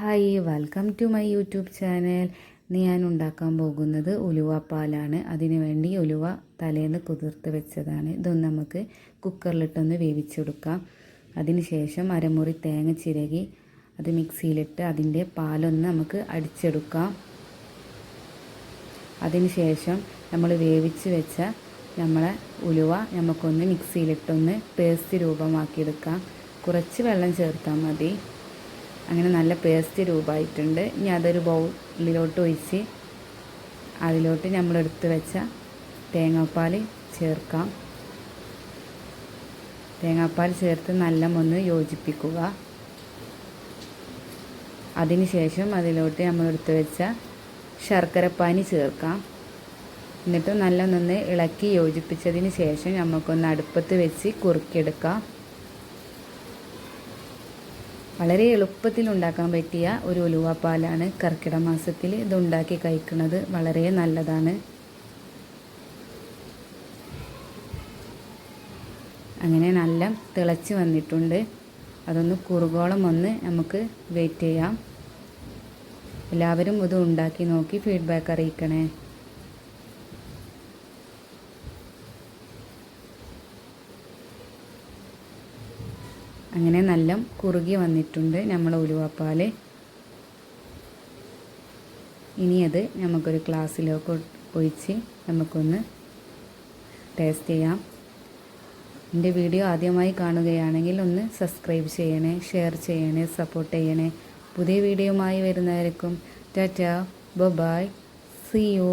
Hi welcome to my YouTube channel ഇന്ന് ഞാൻ ഉണ്ടാക്കാൻ പോകുന്നത് ഉലുവ പാലാണ്. അതിനു വേണ്ടി ഉലുവ തലേന്ന് കുതിർത്ത് വെച്ചതാണ്. ഇതൊന്ന് നമുക്ക് കുക്കറിലിട്ടൊന്ന് വേവിച്ചെടുക്കാം. അതിനുശേഷം അരമുറി തേങ്ങ ചിരകി അത് മിക്സിയിലിട്ട് അതിന്റെ പാലൊന്ന് നമുക്ക് അടിച്ചെടുക്കാം. അതിനുശേഷം നമ്മൾ വേവിച്ച് വെച്ച നമ്മളെ ഉലുവ നമുക്കൊന്ന് മിക്സിയിലിട്ടൊന്ന് പേസ്റ്റ് രൂപമാക്കിയെടുക്കാം. കുറച്ച് വെള്ളം ചേർത്താൽ മതി. അങ്ങനെ നല്ല പേസ്റ്റ് രൂപമായിട്ടുണ്ട്. ഇനി അതൊരു ബൗളിലോട്ട് ഒഴിച്ച് അതിലോട്ട് നമ്മൾ എടുത്ത് വെച്ച തേങ്ങാപ്പാൽ ചേർക്കാം. തേങ്ങാപ്പാൽ ചേർത്ത് നല്ല ഒന്ന് യോജിപ്പിക്കുക അതിനുശേഷം അതിലോട്ട് നമ്മൾ എടുത്ത് വെച്ച ശർക്കരപ്പാനി ചേർക്കാം. എന്നിട്ട് നല്ല നിന്ന് ഇളക്കി യോജിപ്പിച്ചതിന് ശേഷം നമുക്കൊന്ന് അടുപ്പത്ത് വെച്ച് കുറുക്കിയെടുക്കാം. വളരെ എളുപ്പത്തിൽ ഉണ്ടാക്കാൻ പറ്റിയ ഒരു ഉലുവാപ്പാലാണ് കർക്കിട മാസത്തിൽ ഇത് ഉണ്ടാക്കി കഴിക്കുന്നത്. വളരെ നല്ലതാണ്. അങ്ങനെ നല്ല തിളച്ച് വന്നിട്ടുണ്ട്. അതൊന്ന് കുറുകോളം ഒന്ന് നമുക്ക് വെയിറ്റ് ചെയ്യാം. എല്ലാവരും ഇത് ഉണ്ടാക്കി നോക്കി ഫീഡ്ബാക്ക് അറിയിക്കണേ. അങ്ങനെ നല്ല കുറുകി വന്നിട്ടുണ്ട് നമ്മൾ ഉലുവാപ്പാൽ ഇനി അത് നമുക്കൊരു ഗ്ലാസ്സിലേക്ക് ഒഴിച്ച് നമുക്കൊന്ന് ടേസ്റ്റ് ചെയ്യാം. എന്റെ വീഡിയോ ആദ്യമായി കാണുകയാണെങ്കിൽ ഒന്ന് സബ്സ്ക്രൈബ് ചെയ്യണേ ഷെയർ ചെയ്യണേ സപ്പോർട്ട് ചെയ്യണേ. പുതിയ വീഡിയോയുമായി വരുന്നവർക്കും ടാറ്റ ബൈ സി യു